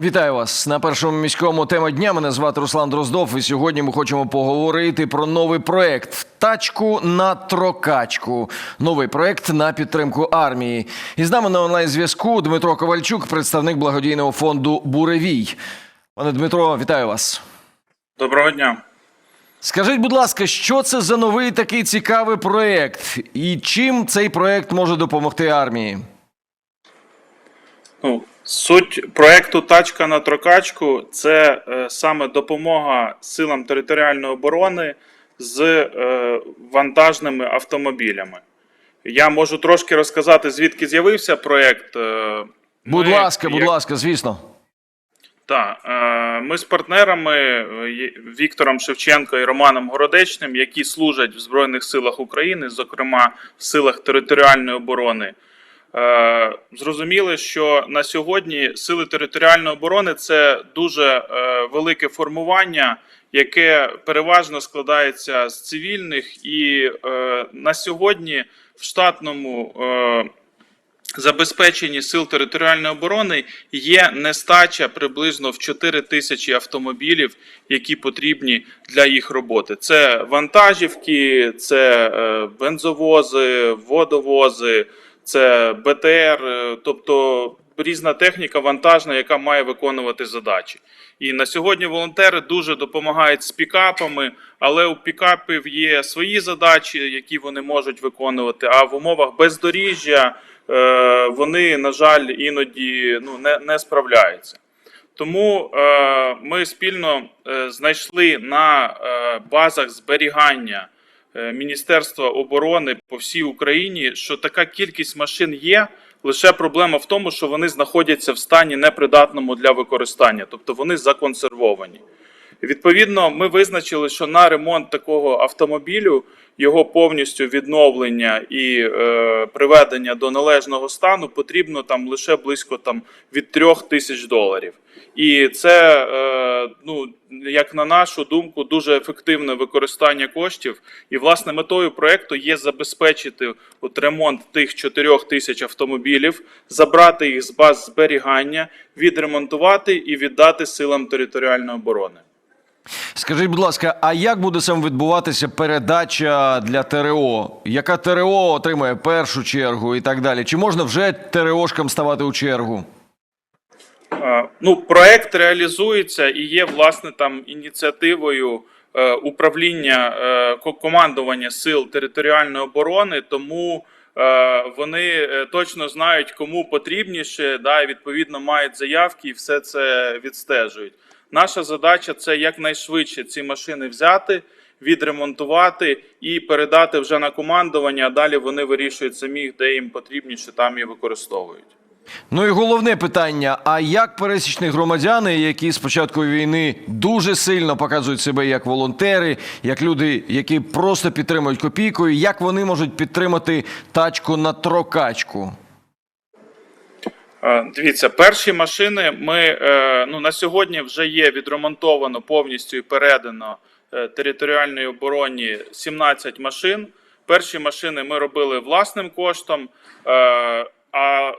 Вітаю вас на першому міському тема дня. Мене звати Руслан Дроздов. І сьогодні ми хочемо поговорити про новий проект Тачку на трокачку. Новий проект на підтримку армії. І з нами на онлайн зв'язку Дмитро Ковальчук, представник благодійного фонду Буревій. Пане Дмитро, вітаю вас. Доброго дня. Скажіть, будь ласка, що це за новий такий цікавий проект, і чим цей проект може допомогти армії? Ну, суть проекту Тачка на трокачку це е, саме допомога силам територіальної оборони з е, вантажними автомобілями. Я можу трошки розказати, звідки з'явився проект. Е, Будь ми, ласка, будь як- ласка, звісно. Так, е, ми з партнерами Віктором Шевченко і Романом Городечним, які служать в Збройних силах України, зокрема в силах територіальної оборони. Е, Зрозуміли, що на сьогодні сили територіальної оборони це дуже е, велике формування, яке переважно складається з цивільних, і е, на сьогодні в штатному забезпеченні сил територіальної оборони є нестача приблизно в 4 тисячі автомобілів, які потрібні для їх роботи. Це вантажівки, це бензовози, водовози, це БТР, е, тобто різна техніка вантажна, яка має виконувати задачі. І на сьогодні волонтери дуже допомагають з пікапами, але у пікапів є свої задачі, які вони можуть виконувати. А в умовах бездоріжжя е, вони, на жаль, іноді ну, не, не справляються. Тому е, ми спільно е, знайшли на базах зберігання Міністерства оборони по всій Україні, що така кількість машин є. Лише проблема в тому, що вони знаходяться в стані непридатному для використання, тобто вони законсервовані. Відповідно, ми визначили, що на ремонт такого автомобілю його повністю відновлення і е, приведення до належного стану потрібно там лише близько там від трьох тисяч доларів. І це, е, ну як на нашу думку, дуже ефективне використання коштів. І власне метою проекту є забезпечити от ремонт тих 4 тисяч автомобілів, забрати їх з баз зберігання, відремонтувати і віддати силам територіальної оборони. Скажіть, будь ласка, а як буде сам відбуватися передача для ТРО? Яка ТРО отримає першу чергу і так далі? Чи можна вже ТРОшкам ставати у чергу? Ну, проект реалізується і є власне там ініціативою е, управління е, командування сил територіальної оборони, тому е, вони точно знають, кому потрібніше, да, і відповідно мають заявки і все це відстежують. Наша задача це якнайшвидше ці машини взяти, відремонтувати і передати вже на командування. А далі вони вирішують самі, де їм потрібніше, там і використовують. Ну і головне питання: а як пересічні громадяни, які з початку війни дуже сильно показують себе як волонтери, як люди, які просто підтримують копійкою, як вони можуть підтримати тачку на трокачку? Е, Дивіться, перші машини ми е, ну, на сьогодні вже є відремонтовано повністю і передано е, територіальній обороні 17 машин. Перші машини ми робили власним коштом. А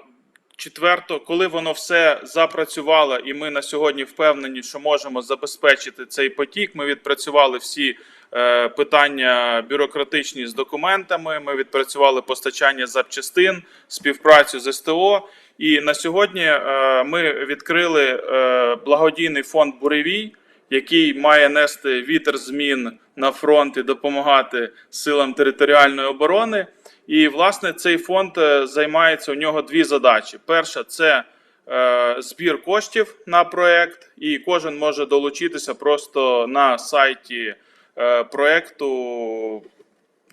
четверто, коли воно все запрацювало, і ми на сьогодні впевнені, що можемо забезпечити цей потік. Ми відпрацювали всі е, питання бюрократичні з документами. Ми відпрацювали постачання запчастин, співпрацю з СТО. І на сьогодні е, ми відкрили е, благодійний фонд Буревій, який має нести вітер змін на фронт і допомагати силам територіальної оборони. І власне цей фонд е, займається у нього дві задачі: перша це е, збір коштів на проект, і кожен може долучитися просто на сайті е, проекту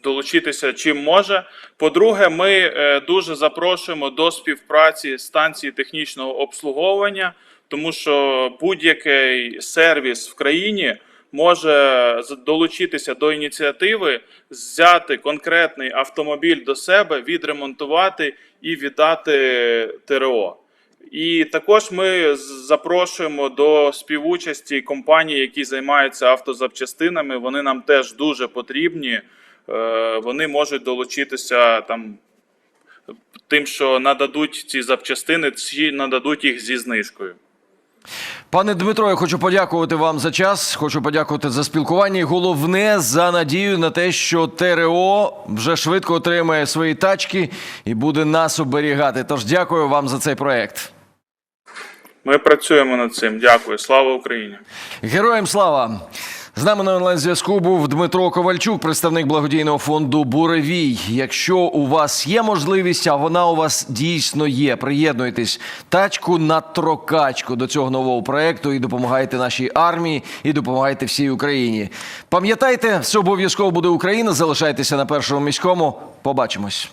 долучитися чим може. По-друге, ми дуже запрошуємо до співпраці станції технічного обслуговування, тому що будь-який сервіс в країні може долучитися до ініціативи, взяти конкретний автомобіль до себе, відремонтувати і віддати ТРО. І також ми запрошуємо до співучасті компаній, які займаються автозапчастинами. Вони нам теж дуже потрібні. Е, Вони можуть долучитися там тим, що нададуть ці запчастини, чи нададуть їх зі знижкою. Пане Дмитро, я хочу подякувати вам за час. Хочу подякувати за спілкування. І головне за надію на те, що ТРО вже швидко отримає свої тачки і буде нас оберігати. Тож дякую вам за цей проект. Ми працюємо над цим. Дякую. Слава Україні! Героям слава! З нами на онлайн-зв'язку був Дмитро Ковальчук, представник благодійного фонду Буревій. Якщо у вас є можливість, а вона у вас дійсно є, приєднуйтесь тачку на трокачку до цього нового проекту і допомагайте нашій армії, і допомагайте всій Україні. Пам'ятайте, все обов'язково буде Україна. Залишайтеся на першому міському. Побачимось.